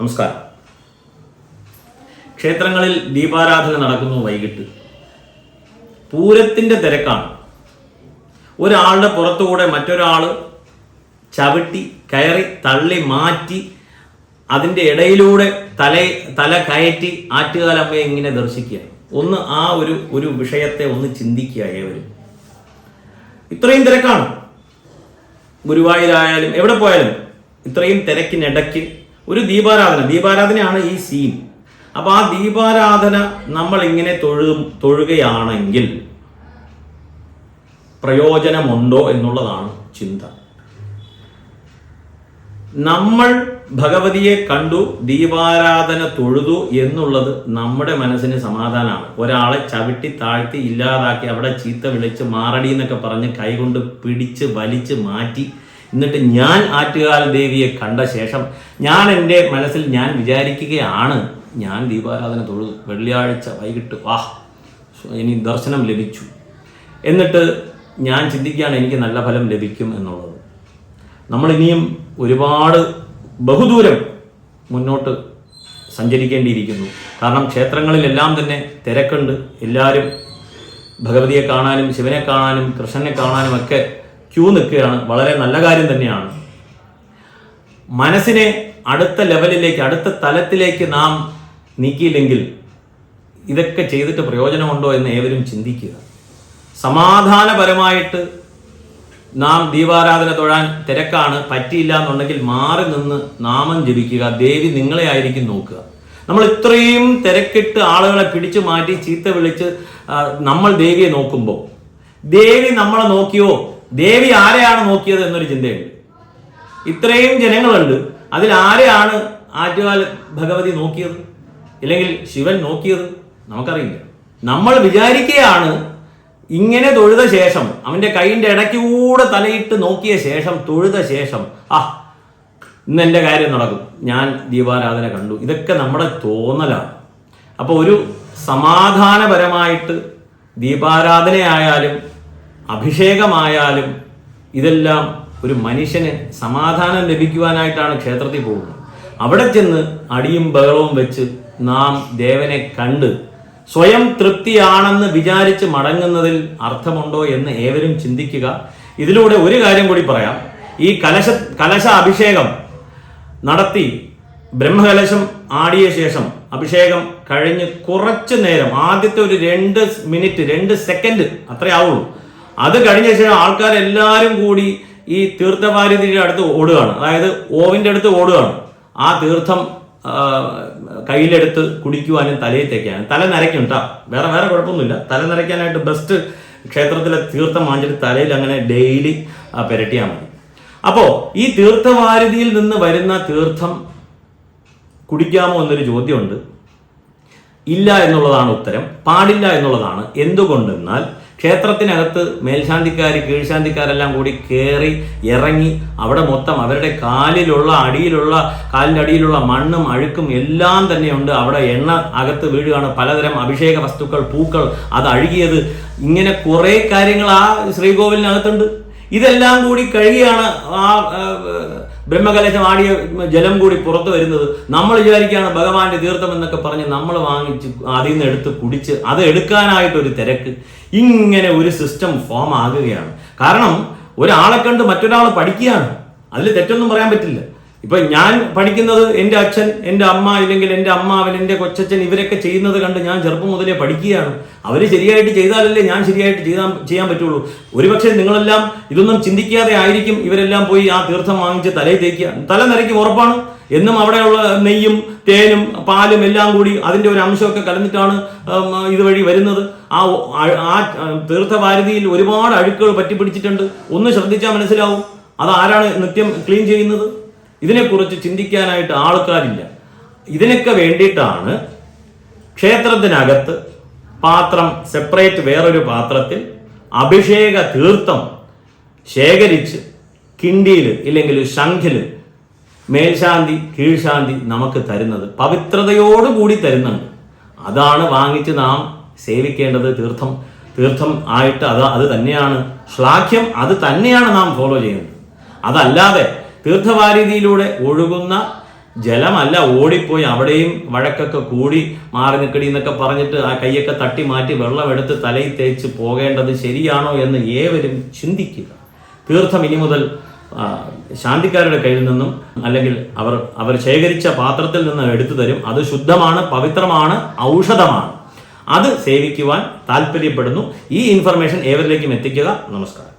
നമസ്കാരം. ക്ഷേത്രങ്ങളിൽ ദീപാരാധന നടക്കുന്നു വൈകിട്ട്. പൂരത്തിന്റെ തിരക്കാണ്. ഒരാളുടെ പുറത്തുകൂടെ മറ്റൊരാൾ ചവിട്ടി കയറി തള്ളി മാറ്റി അതിന്റെ ഇടയിലൂടെ തല തല കയറ്റി ആറ്റുകാലമ്മയെ ഇങ്ങനെ ദർശിക്കുക. ഒന്ന് ആ ഒരു ഒരു വിഷയത്തെ ഒന്ന് ചിന്തിക്കുക ഏവരും. ഇത്രയും തിരക്കാണ്. ഗുരുവായൂരായാലും എവിടെ പോയാലും ഇത്രയും തിരക്കിനിടയ്ക്ക് ഒരു ദീപാരാധന. ദീപാരാധനയാണ് ഈ സീൻ അപ്പൊ ആ ദീപാരാധന നമ്മൾ ഇങ്ങനെ തൊഴു തൊഴുകയാണെങ്കിൽ പ്രയോജനമുണ്ടോ എന്നുള്ളതാണ് ചിന്ത. നമ്മൾ ഭഗവതിയെ കണ്ടു ദീപാരാധന തൊഴുതു എന്നുള്ളത് നമ്മുടെ മനസ്സിന് സമാധാനമാണ്. ഒരാളെ ചവിട്ടി താഴ്ത്തി ഇല്ലാതാക്കി അവിടെ ചീത്ത വിളിച്ച് മാറടി എന്നൊക്കെ പറഞ്ഞ് കൈകൊണ്ട് പിടിച്ച് വലിച്ച് മാറ്റി എന്നിട്ട് ഞാൻ ആറ്റുകാൽ ദേവിയെ കണ്ട ശേഷം ഞാൻ എന്റെ മനസ്സിൽ ഞാൻ വിചാരിക്കുകയാണ് ഞാൻ ദീപാരാധന തൊഴുതു വെള്ളിയാഴ്ച വൈകിട്ട് വാ ഇനി ദർശനം ലഭിച്ചു. എന്നിട്ട് ഞാൻ ചിന്തിക്കുകയാണ് എനിക്ക് നല്ല ഫലം ലഭിക്കും എന്നുള്ളത്. നമ്മളിനിയും ഒരുപാട് ബഹുദൂരം മുന്നോട്ട് സഞ്ചരിക്കേണ്ടിയിരിക്കുന്നു. കാരണം ക്ഷേത്രങ്ങളിലെല്ലാം തന്നെ തിരക്കുണ്ട്. എല്ലാവരും ഭഗവതിയെ കാണാനും ശിവനെ കാണാനും കൃഷ്ണനെ കാണാനും ഒക്കെ ക്യൂ നിൽക്കുകയാണ്. വളരെ നല്ല കാര്യം തന്നെയാണ്. മനസ്സിനെ അടുത്ത ലെവലിലേക്ക് അടുത്ത തലത്തിലേക്ക് നാം നീക്കിയില്ലെങ്കിൽ ഇതൊക്കെ ചെയ്തിട്ട് പ്രയോജനമുണ്ടോ എന്ന് ഏവരും ചിന്തിക്കുക. സമാധാനപരമായിട്ട് നാം ദീപാരാധന തൊഴാൻ തിരക്കാണ്. പറ്റിയില്ല എന്നുണ്ടെങ്കിൽ മാറി നിന്ന് നാമം ജപിക്കുക. ദേവി നിങ്ങളെ ആയിരിക്കും നോക്കുക. നമ്മൾ ഇത്രയും തിരക്കിട്ട് ആളുകളെ പിടിച്ചു മാറ്റി ചീത്ത വിളിച്ച് നമ്മൾ ദേവിയെ നോക്കുമ്പോൾ. ദേവി നമ്മളെ നോക്കിയോ? ദേവി ആരെയാണ് നോക്കിയത് എന്നൊരു ചിന്തയുണ്ട്. ഇത്രയും ജനങ്ങളുണ്ട്. അതിൽ ആരെയാണ് ആറ്റുകാൽ ഭഗവതി നോക്കിയത്? ഇല്ലെങ്കിൽ ശിവൻ നോക്കിയത്? നമുക്കറിയില്ല. നമ്മൾ വിചാരിക്കുകയാണ് ഇങ്ങനെ തൊഴുത ശേഷം അവന്റെ കൈയിന്റെ ഇടയ്ക്കൂടെ തലയിട്ട് നോക്കിയ ശേഷം തൊഴുത ശേഷം ആ ഇന്ന് എന്റെ കാര്യം നടക്കും. ഞാൻ ദീപാരാധന കണ്ടു. ഇതൊക്കെ നമ്മുടെ തോന്നലാണ്. അപ്പോൾ ഒരു സമാധാനപരമായിട്ട് ദീപാരാധനയായാലും അഭിഷേകമായാലും ഇതെല്ലാം ഒരു മനുഷ്യന് സമാധാനം ലഭിക്കുവാനായിട്ടാണ് ക്ഷേത്രത്തിൽ പോകുന്നത്. അവിടെ ചെന്ന് അടിയും ബഹളവും വെച്ച് നാം ദേവനെ കണ്ട് സ്വയം തൃപ്തിയാണെന്ന് വിചാരിച്ച് മടങ്ങുന്നതിൽ അർത്ഥമുണ്ടോ എന്ന് ഏവരും ചിന്തിക്കുക. ഇതിലൂടെ ഒരു കാര്യം കൂടി പറയാം. ഈ കലശ കലശ അഭിഷേകം നടത്തി ബ്രഹ്മകലശം ആടിയ ശേഷം അഭിഷേകം കഴിഞ്ഞ് കുറച്ച് നേരം ആദ്യത്തെ ഒരു രണ്ട് മിനിറ്റ് രണ്ട് സെക്കൻഡ് അത്രേ ആവുള്ളൂ. അത് കഴിഞ്ഞ ശേഷം ആൾക്കാരെല്ലാവരും കൂടി ഈ തീർത്ഥവാരിധിയുടെ അടുത്ത് ഓടുകയാണ്. അതായത് ഓവിന്റെ അടുത്ത് ഓടുകയാണ്. ആ തീർത്ഥം കയ്യിലെടുത്ത് കുടിക്കുവാനും തലയിൽ തേക്കാനും തല നരയ്ക്കും കേട്ടോ വേറെ വേറെ കുഴപ്പമൊന്നുമില്ല. തല നരയ്ക്കാനായിട്ട് ബെസ്റ്റ് ക്ഷേത്രത്തിലെ തീർത്ഥം വാങ്ങിച്ചിട്ട് തലയിൽ അങ്ങനെ ഡെയിലി പുരട്ടിയാൽ മതി. അപ്പോൾ ഈ തീർത്ഥവാരിധിയിൽ നിന്ന് വരുന്ന തീർത്ഥം കുടിക്കാമോ എന്നൊരു ചോദ്യമുണ്ട്. ഇല്ല എന്നുള്ളതാണ് ഉത്തരം. പാടില്ല എന്നുള്ളതാണ്. എന്തുകൊണ്ടെന്നാൽ ക്ഷേത്രത്തിനകത്ത് മേൽശാന്തിക്കാർ കീഴ്ശാന്തിക്കാരെല്ലാം കൂടി കയറി ഇറങ്ങി അവിടെ മൊത്തം അവരുടെ കാലിലുള്ള അടിയിലുള്ള കാലിന്റെ അടിയിലുള്ള മണ്ണും അഴുക്കും എല്ലാം തന്നെയുണ്ട്. അവിടെ എണ്ണ അകത്ത് വീഴുകയാണ്. പലതരം അഭിഷേക വസ്തുക്കൾ പൂക്കൾ അത് അഴുകിയത്. ഇങ്ങനെ കുറേ കാര്യങ്ങൾ ആ ശ്രീകോവിലിനകത്തുണ്ട്. ഇതെല്ലാം കൂടി കഴുകിയാണ് ആ ബ്രഹ്മകലശം ആടിയ ജലം കൂടി പുറത്തു വരുന്നത് നമ്മൾ വിചാരിക്കുകയാണ് ഭഗവാന്റെ തീർത്ഥം എന്നൊക്കെ പറഞ്ഞ് നമ്മൾ വാങ്ങിച്ച് അതിൽ നിന്ന് എടുത്ത് കുടിച്ച് അത് എടുക്കാനായിട്ടൊരു തിരക്ക്. ഇങ്ങനെ ഒരു സിസ്റ്റം ഫോം ആകുകയാണ്. കാരണം ഒരാളെ കണ്ട് മറ്റൊരാൾ പഠിക്കുകയാണ്. അതിൽ തെറ്റൊന്നും പറയാൻ പറ്റില്ല. ഇപ്പൊ ഞാൻ പഠിക്കുന്നത് എന്റെ അച്ഛൻ എന്റെ അമ്മ ഇല്ലെങ്കിൽ എന്റെ അമ്മാവൻ എന്റെ കൊച്ചച്ഛൻ ഇവരൊക്കെ ചെയ്യുന്നത് കണ്ട് ഞാൻ ചെറുപ്പം മുതലേ പഠിക്കുകയാണ്. അവർ ശരിയായിട്ട് ചെയ്താലല്ലേ ഞാൻ ശരിയായിട്ട് ചെയ്താൻ ചെയ്യാൻ പറ്റുള്ളൂ. ഒരുപക്ഷെ നിങ്ങളെല്ലാം ഇതൊന്നും ചിന്തിക്കാതെ ആയിരിക്കും ഇവരെല്ലാം പോയി ആ തീർത്ഥം വാങ്ങിച്ച് തലയിൽ തേക്കുക. തല നിരക്കും ഉറപ്പാണ്. എന്നും അവിടെയുള്ള നെയ്യും തേനും പാലും എല്ലാം കൂടി അതിന്റെ ഒരു അംശമൊക്കെ കലന്നിട്ടാണ് ഇതുവഴി വരുന്നത്. ആ ആ- ആ തീർത്ഥഭാരതിയിൽ ഒരുപാട് അഴുക്കുകൾ പറ്റിപ്പിടിച്ചിട്ടുണ്ട്. ഒന്ന് ശ്രദ്ധിച്ചാൽ മനസ്സിലാവും. അത് ആരാണ് നിത്യം ക്ലീൻ ചെയ്യുന്നത്? ഇതിനെക്കുറിച്ച് ചിന്തിക്കാനായിട്ട് ആൾക്കാരില്ല. ഇതിനൊക്കെ വേണ്ടിയിട്ടാണ് ക്ഷേത്രത്തിനകത്ത് പാത്രം സെപ്പറേറ്റ് വേറൊരു പാത്രത്തിൽ അഭിഷേക തീർത്ഥം ശേഖരിച്ച് കിണ്ടിയിൽ ഇല്ലെങ്കിൽ ശംഖിൽ മേൽശാന്തി കീഴ്ശാന്തി നമുക്ക് തരുന്നത് പവിത്രതയോടുകൂടി തരുന്നുണ്ട് അതാണ് വാങ്ങിച്ച് നാം സേവിക്കേണ്ടത് തീർത്ഥം. തീർത്ഥം ആയിട്ട് അത് അത് തന്നെയാണ്. ശ്ലാഘ്യം അത് തന്നെയാണ് നാം ഫോളോ ചെയ്യുന്നത്. അതല്ലാതെ തീർത്ഥവാരിധിയിലൂടെ ഒഴുകുന്ന ജലമല്ല ഓടിപ്പോയി. അവിടെയും വഴക്കൊക്കെ കൂടി മാറി നിൽക്കടി എന്നൊക്കെ പറഞ്ഞിട്ട് ആ കൈയൊക്കെ തട്ടി മാറ്റി വെള്ളമെടുത്ത് തലയിൽ തേച്ച് പോകേണ്ടത് ശരിയാണോ എന്ന് ഏവരും ചിന്തിക്കുക. തീർത്ഥം ഇനി മുതൽ ശാന്തിക്കാരുടെ കയ്യിൽ നിന്നും അല്ലെങ്കിൽ അവർ അവർ ശേഖരിച്ച പാത്രത്തിൽ നിന്ന് എടുത്തു തരും. അത് ശുദ്ധമാണ് പവിത്രമാണ് ഔഷധമാണ്. അത് സേവിക്കുവാൻ താല്പര്യപ്പെടുന്നു ഈ ഇൻഫർമേഷൻ ഏവരിലേക്കും എത്തിക്കുക. നമസ്കാരം.